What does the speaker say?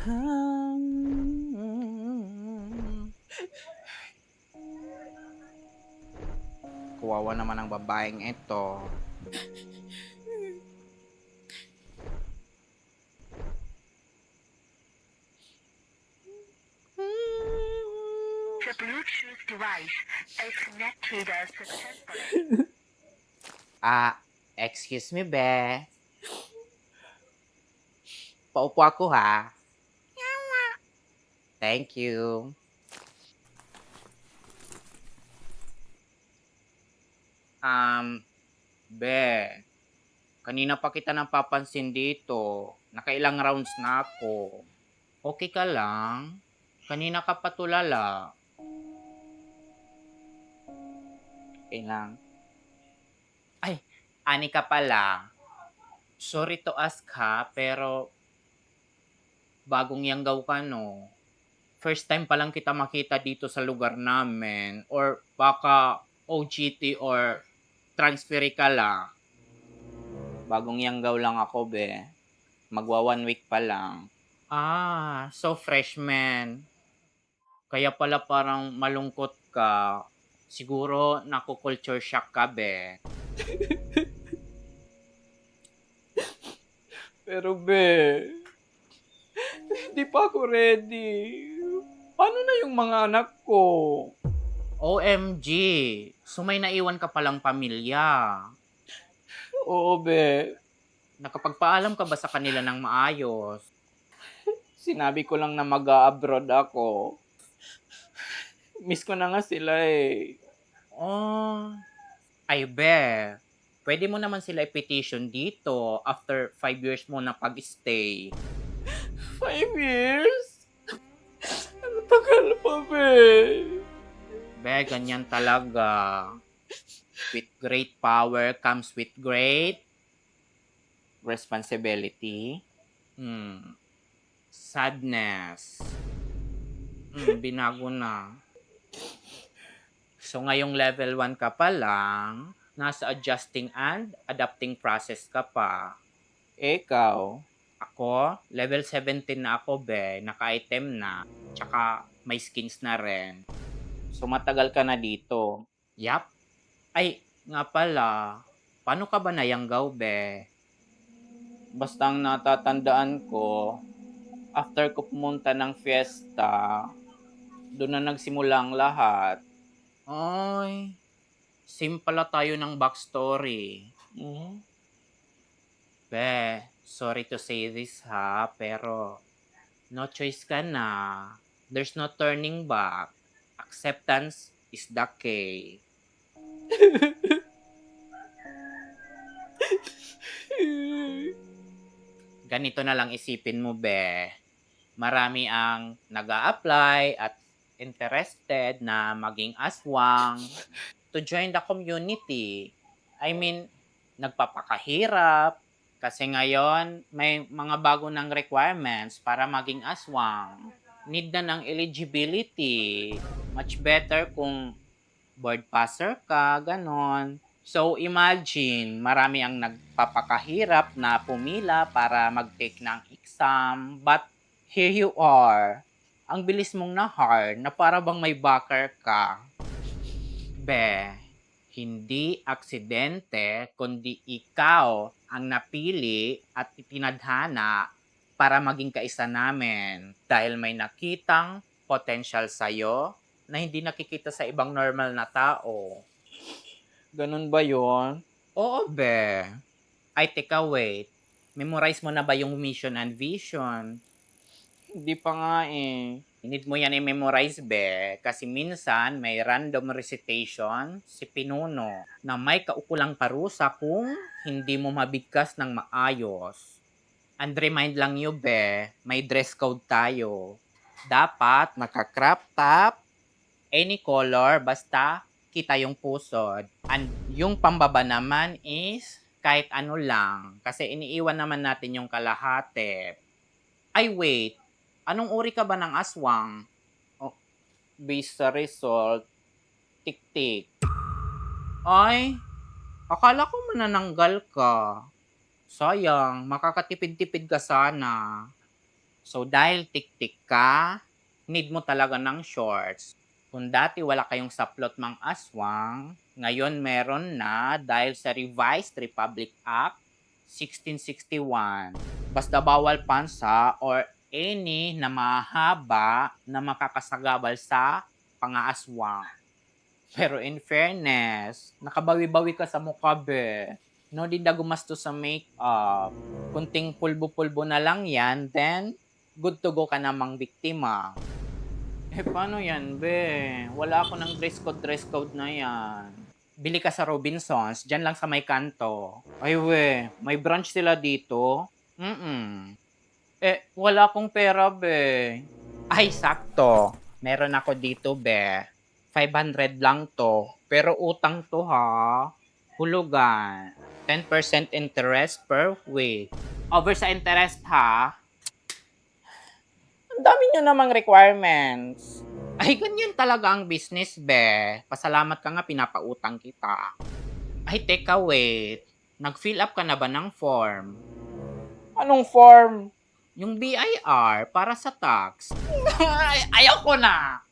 Kawawa naman ang babaeng ito. The Bluetooth device is connected successfully. Ah, excuse me, be. Paupo ako, ha? Thank you. Um, be, kanina pa kita napapansin dito. Nakailang rounds na ako. Okay ka lang? Kanina ka pa tulala. Okay lang. Ay, ani ka pala. Sorry to ask ha, pero bagong yanggaw ka no. First time pa lang kita makita dito sa lugar namin. Or baka OGT or transferi ka lang. Bagong yanggaw lang ako, be. Magwa one week pa lang. Ah, so freshman. Kaya pala parang malungkot ka. Siguro naku-culture shock ka, be. Pero be, hindi pa ako ready. Paano na yung mga anak ko? OMG, so may naiwan ka palang pamilya. Oo be, Nakapagpaalam ka ba sa kanila ng maayos? sinabi ko lang na mag-abroad ako. Miss ko na nga sila eh. Oh, ay be, pwede mo naman sila i-petition dito after 5 years mo na pag-stay. Five years? Ano tagal pa be? Be, ganyan talaga. With great power comes with great responsibility. Hmm. Sadness. Hmm, binago na. So, ngayong level 1 ka pa lang, nasa adjusting and adapting process ka pa. Ikaw? Ako, level 17 na ako, be. Naka-item na. Tsaka, may skins na rin. So matagal ka na dito. Yap. Ay, nga pala. Paano ka ba nayanggaw, be? Basta ang natatandaan ko, after ko pumunta ng fiesta, doon na nagsimula ang lahat. Ay, same pala tayo ng backstory. Mhm. Be, sorry to say this ha, pero no choice ka na. There's no turning back. Acceptance is the key. ganito na lang isipin mo, be. Marami ang nag apply at interested na maging aswang to join the community. I mean, nagpapakahirap kasi ngayon may mga bago ng requirements para maging aswang. Need na ng eligibility. Much better kung board passer ka, ganon. So, imagine, marami ang nagpapakahirap na pumila para mag-take ng exam. But, here you are. Ang bilis mong na-hard na para bang may backer ka. Be, hindi aksidente, kundi ikaw ang napili at itinadhana para maging kaisa namin. Dahil may nakitang potential sa'yo na hindi nakikita sa ibang normal na tao. Ganun ba yon? Oo, be. Ay, teka, wait. Memorize mo na ba yung mission and vision? Hindi pa nga eh. Need mo yan i-memorize, be. Kasi minsan, may random recitation si Pinuno na may kaukulang parusa kung hindi mo mabigkas ng maayos. And remind lang you, be, may dress code tayo. Dapat naka-crop top, any color, basta kita yung pusod. And yung pambaba naman is kahit ano lang. Kasi iniiwan naman natin yung kalahati. Ay, wait. Anong uri ka ba ng aswang? Based sa result, tik-tik. Ay, akala ko manananggal ka. Sayang, makakatipid-tipid ka sana. So, dahil tik-tik ka, need mo talaga ng shorts. Kung dati wala kayong saplot mang aswang, ngayon meron na dahil sa Revised Republic Act 1661. Basta bawal pansa or any na mahaba na makakasagabal sa pangaaswang. Pero in fairness, nakabawi-bawi ka sa mukha, be. No, di na gumasto sa makeup. Kunting pulbo-pulbo na lang yan, then good to go ka namang biktima. Eh, paano yan, be? Wala ako ng dress code, dress code na yan. Bili ka sa Robinsons, dyan lang sa may kanto. Ay, we, may branch sila dito? Mm-mm. Eh, wala akong pera, be. Ay, sakto. Meron ako dito, be. 500 lang to. Pero utang to, ha? Hulugan. 10% interest per week. Over sa interest, ha? Ang dami nyo namang requirements. Ay, ganyan talaga ang business, be. Pasalamat ka nga pinapautang kita. Ay, teka, wait. Nag-fill up ka na ba ng form? Anong form? Yung BIR para sa tax. Ay, ayaw na.